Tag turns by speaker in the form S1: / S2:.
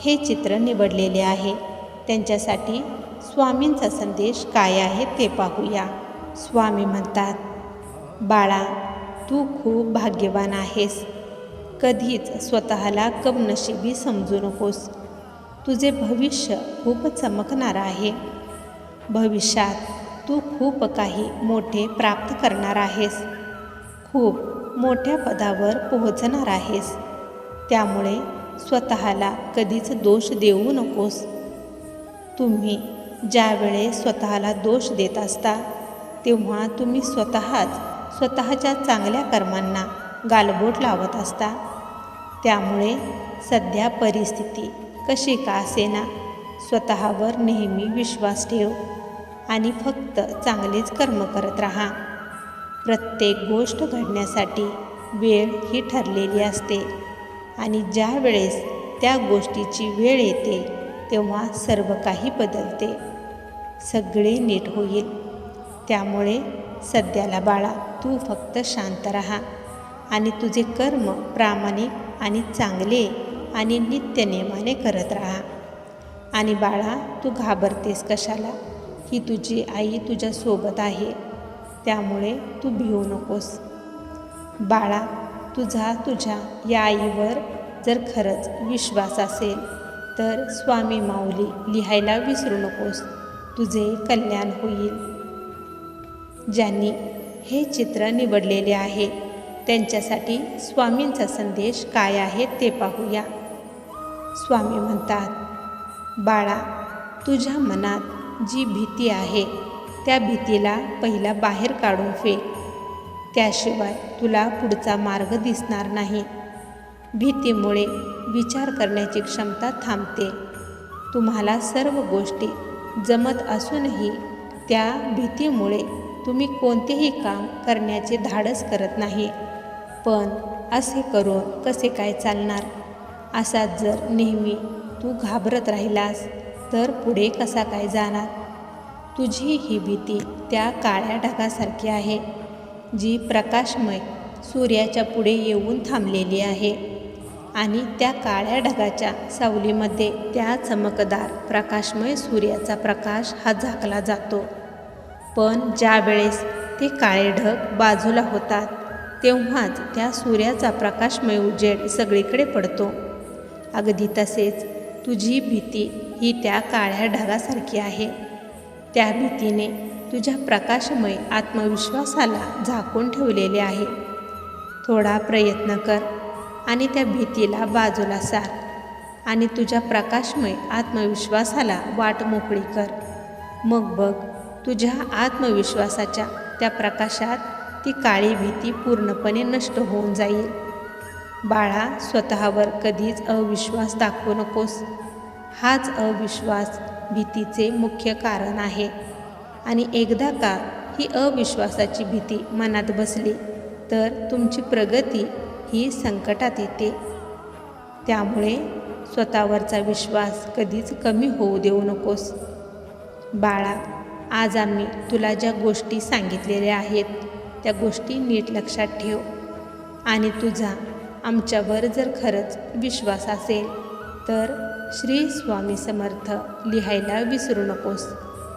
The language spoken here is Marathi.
S1: हे चित्र निवडलेले आहे. त्यांच्यासाठी स्वामींचा संदेश काय आहे ते पाहूया. स्वामी म्हणतात बाळा तू खूप भाग्यवान आहेस. कधीच स्वतःला कमनशिबी समजू नकोस. तुझे भविष्य खूप चमकणार आहे. भविष्यात तू खूप काही मोठे प्राप्त करणार आहेस. खूप मोठ्या पदावर पोहोचणार आहेस. त्यामुळे स्वतःला कधीच दोष देऊ नकोस. तुम्ही ज्यावेळेस स्वतःला दोष देत असता तेव्हा तुम्ही स्वतःच स्वतःच्या चांगल्या कर्मांना गालबोट लावत असता. त्यामुळे सध्या परिस्थिती कशी का असेना? स्वतःवर नेहमी विश्वास ठेव आणि फक्त चांगलेच कर्म करत राहा. प्रत्येक गोष्ट घडण्यासाठी वेळ ही ठरलेली असते. आणि ज्या वेळेस त्या गोष्टीची वेळ येते तेव्हा सर्व काही बदलते. सगळे नीट होईल. त्यामुळे सध्याला बाळा तू फक्त शांत राहा आणि तुझे कर्म प्रामाणिक आणि चांगले आणि नित्यनेमाने करत राहा. आणि बाळा तू घाबरतेस कशाला? ही तुझी आई तुझ्यासोबत आहे. त्यामुळे तू भिवू नकोस. बाळा तुझा तुझ्या या आईवर जर खरंच विश्वास असेल तर स्वामी माऊली लिहायला विसरू नकोस. तुझे कल्याण होईल. ज्यांनी हे चित्र निवडलेले आहे त्यांच्यासाठी स्वामींचा संदेश काय आहे ते पाहूया. स्वामी म्हणतात बाळा तुझ्या मनात जी भीती आहे त्या भीतीला पहिला बाहेर काढून फेक. त्याशिवाय तुला पुढचा मार्ग दिसणार नाही. भीतीमुळे विचार करण्याची क्षमता थांबते. तुम्हाला सर्व गोष्टी जमत असूनही त्या भीतीमुळे तुम्ही कोणतेही काम करण्याचे धाडस करत नाही. पण असे करून कसे काय चालणार? असा जर नेहमी तू घाबरत राहिलास तर पुढे कसा काय जाणार? तुझी ही भीती त्या काळ्या ढगासारखी आहे. जी प्रकाशमय सूर्याच्या पुढे येऊन थांबलेली आहे आणि त्या काळ्या ढगाच्या सावलीमध्ये त्या चमकदार प्रकाशमय सूर्याचा प्रकाश हा झाकला जातो. पण ज्या वेळेस ते काळे ढग बाजूला होतात तेव्हाच त्या सूर्याचा प्रकाशमय उजेड सगळीकडे पडतो. अगदी तसेच तुझी भीती ही त्या काळ्या ढगासारखी आहे. त्या भीतीने तुझ्या प्रकाशमय आत्मविश्वासाला झाकून ठेवलेले आहे. थोडा प्रयत्न कर आणि त्या भीतीला बाजूला सार आणि तुझ्या प्रकाशमय आत्मविश्वासाला वाट मोकळी कर. मग बघ तुझ्या आत्मविश्वासाच्या त्या प्रकाशात ती काळी भीती पूर्णपणे नष्ट होऊन जाईल. बाळा स्वतःवर कधीच अविश्वास दाखवू नकोस. हाच अविश्वास भीतीचे मुख्य कारण आहे. आणि एकदा का ही अविश्वासाची भीती मनात बसली तर तुमची प्रगती ही संकटात येते. त्यामुळे स्वतःवरचा विश्वास कधीच कमी होऊ देऊ नकोस. बाळा आज आम्ही तुला ज्या गोष्टी सांगितलेल्या आहेत त्या गोष्टी नीट लक्षात ठेव आणि तुझा आमच्यावर जर खरंच विश्वास असेल तर श्री स्वामी समर्थ लिहायला विसरू नकोस.